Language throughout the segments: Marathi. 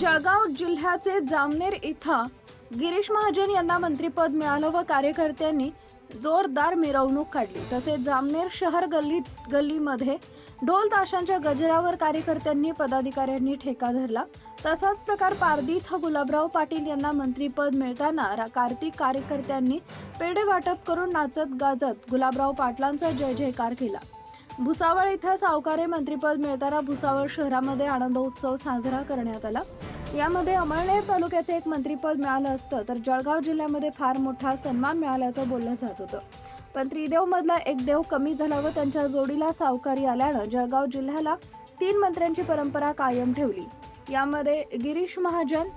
जळगाव जिल्ह्याचे जामनेर इथं गिरीश महाजन यांना मंत्रिपद मिळालं व कार्यकर्त्यांनी जोरदार मिरवणूक काढली. तसेच जामनेर शहर गल्ली गल्लीमध्ये ढोल ताशांच्या गजरावर कार्यकर्त्यांनी पदाधिकाऱ्यांनी ठेका धरला. तसाच प्रकार पारदी इथं गुलाबराव पाटील यांना मंत्रिपद मिळताना रा- कार्तिक कार्यकर्त्यांनी पेढे वाटप करून नाचत गाजत गुलाबराव पाटलांचा जय जयकार केला. भुसावळ इथं सावकारे मंत्रिपद मिळताना भुसावळ शहरामध्ये आनंद उत्सव साजरा करण्यात आला. यामध्ये अमळनेर तालुक्याचे एक मंत्रिपद मिळालं असतं तर जळगाव जिल्ह्यामध्ये फार मोठा सन्मान मिळाल्याचं बोललं जात होतं. पण त्रिदेवमधला एक देव कमी झाला व त्यांच्या जोडीला सावकारी आल्यानं जळगाव जिल्ह्याला तीन मंत्र्यांची परंपरा कायम ठेवली. यामध्ये गिरीश महाजन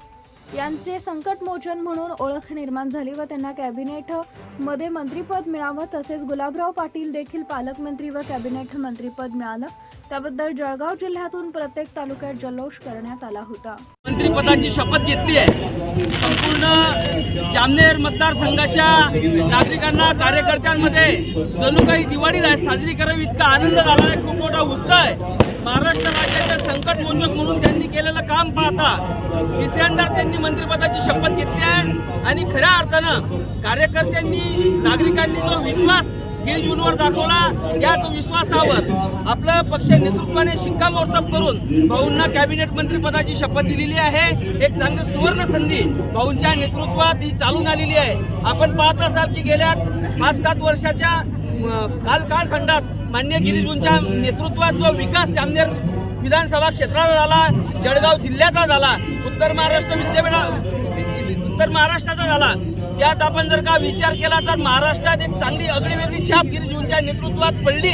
यांचे संकटमोचन म्हणून ओळख निर्माण झाली व त्यांना कॅबिनेटमध्ये मंत्रीपद मिळावं तसेच गुलाबराव पाटील देखील पालकमंत्री व कॅबिनेट मंत्रीपद मिळालं. त्याबद्दल जळगाव जिल्ह्यातून प्रत्येक तालुक्यात जल्लोष करण्यात आला होता. मंत्रीपदाची शपथ घेतली आहे. संपूर्ण जामनेर मतदारसंघाच्या नागरिकांना कार्यकर्त्यांमध्ये जणू काही दिवाळी साजरी करावी इतका आनंद झाला आहे. खूप मोठा उत्साह आहे. महाराष्ट्र राज्य संकट मोचक म्हणून त्यांनी केलेलं काम पाहता तिसऱ्यांदा त्यांनी मंत्रिपदाची शपथ घेतली आहे. आणि खऱ्या अर्थानं कार्यकर्त्यांनी नागरिकांनी जो विश्वास गिरिजूंवर दाखवला याच विश्वासावर आपलं पक्ष नेतृत्वाने शिक्कामोर्तब करून भाऊंना कॅबिनेट मंत्रिपदाची शपथ दिलेली आहे. एक चांगली सुवर्ण संधी भाऊंच्या नेतृत्वात ही चालून आलेली आहे. आपण पाहत असाल की गेल्या पाच सात वर्षाच्या अं, काल कालखंडात मान्य गिरीशूंच्या नेतृत्वात जो विकास जामनेर विधानसभा क्षेत्राचा झाला जळगाव जिल्ह्याचा झाला उत्तर महाराष्ट्र विद्यापीठा उत्तर महाराष्ट्राचा झाला. यात आपण जर का विचार केला तर महाराष्ट्रात एक चांगली आगळीवेगळी छाप गिरीजूंच्या नेतृत्वात पडली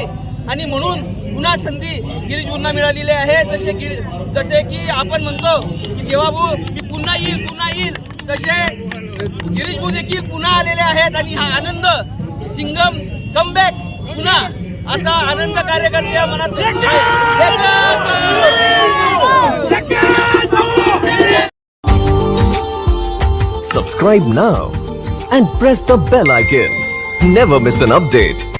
आणि म्हणून पुन्हा संधी गिरीजूंना मिळालेली आहे. जसे गिरी जसे की आपण म्हणतो की देवाभाऊ मी पुन्हा येईल पुन्हा येईल. तसे गिरीजभू देखील पुन्हा आलेले आहेत आणि हा आनंद सिंगम कमबॅक पुन्हा असा आनंद कार्यकर्त्या मनात आहे. Subscribe now and press the bell icon. Never miss an update.